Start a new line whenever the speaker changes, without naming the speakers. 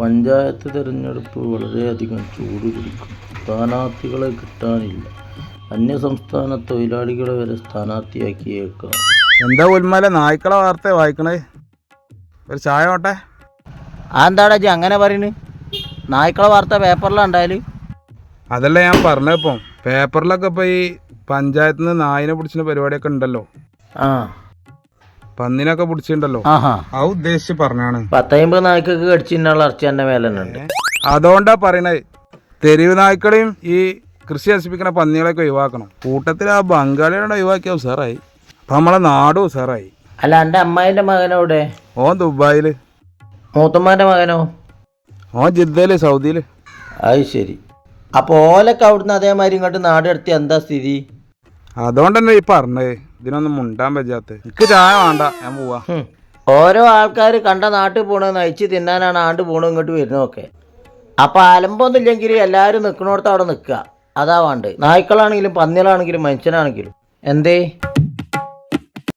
പഞ്ചായത്ത് തിരഞ്ഞെടുപ്പ് വളരെയധികം ചൂട് പിടിക്കും. സ്ഥാനാർത്ഥികളെ കിട്ടാനില്ല. അന്യസംസ്ഥാന തൊഴിലാളികളെ വരെ സ്ഥാനാർത്ഥിയാക്കിയേക്കാം.
എന്താ ഉൽമല നായ്ക്കളെ വാർത്ത വായിക്കണേ? ഒരു ചായ ഓട്ടെ
അതെന്താടാ ജി അങ്ങനെ പറയുന്നു നായ്ക്കളെ വാർത്ത പേപ്പറിലുണ്ടായാൽ
അതല്ല ഞാൻ പറഞ്ഞപ്പം പേപ്പറിലൊക്കെ ഇപ്പോൾ ഈ പഞ്ചായത്തിൽ നിന്ന് നായിനെ പിടിച്ചിന് പരിപാടിയൊക്കെ ഉണ്ടല്ലോ.
ആ.
പന്നിനൊക്കെ പിടിച്ചിട്ടുണ്ടല്ലോ. ആ ഉദ്ദേശിച്ച് പറഞ്ഞാണ്.
പത്തയമ്പത് നായ്ക്കൊക്കെ കടിച്ചിട്ടുള്ള ഇറച്ചി എന്റെ മേലെ തന്നെ ഉണ്ട്
അതുകൊണ്ടാ പറയണേ തെരുവ് നായ്ക്കളെയും ഈ കൃഷി നശിപ്പിക്കുന്ന പന്നികളൊക്കെ ഒഴിവാക്കണം. കൂട്ടത്തിൽ ആ ബംഗാളികളെ ഒഴിവാക്കിയ ഉസാറായി. അപ്പൊ നമ്മളെ നാടും ഉസാറായി.
അല്ല എന്റെ അമ്മായിന്റെ മകനോടെ
ഓൻ ദുബായിൽ.
മൂത്തമ്മാന്റെ മകനോ?
ഓൻ ജിദ്ദയിൽ സൗദിയിൽ.
അത് ശരി. അപ്പോൾ ഓലൊക്കെ അവിടുന്ന് അതേമാതിരി ഇങ്ങോട്ട് നാട് കടത്തി എന്താ സ്ഥിതി?
അതുകൊണ്ടന്നെ ഈ പറഞ്ഞത്. ഇതിനൊന്നും മുണ്ടാൻ പറ്റാത്ത എനിക്ക് ചായ വേണ്ട ഞാൻ പോവാ.
ഓരോ ആൾക്കാർ കണ്ട നാട്ടിൽ പോണെന്ന് നയിച്ച് തിന്നാനാണ് ആണ്ട് പോണു ഇങ്ങോട്ട് വരുന്നതൊക്കെ. അപ്പം അലമ്പൊന്നുമില്ലെങ്കിൽ എല്ലാവരും നിൽക്കണോടത്ത് അവിടെ നിൽക്കുക അതാ വേണ്ടത്. നായ്ക്കളാണെങ്കിലും പന്നികളാണെങ്കിലും മനുഷ്യനാണെങ്കിലും. എന്തേ?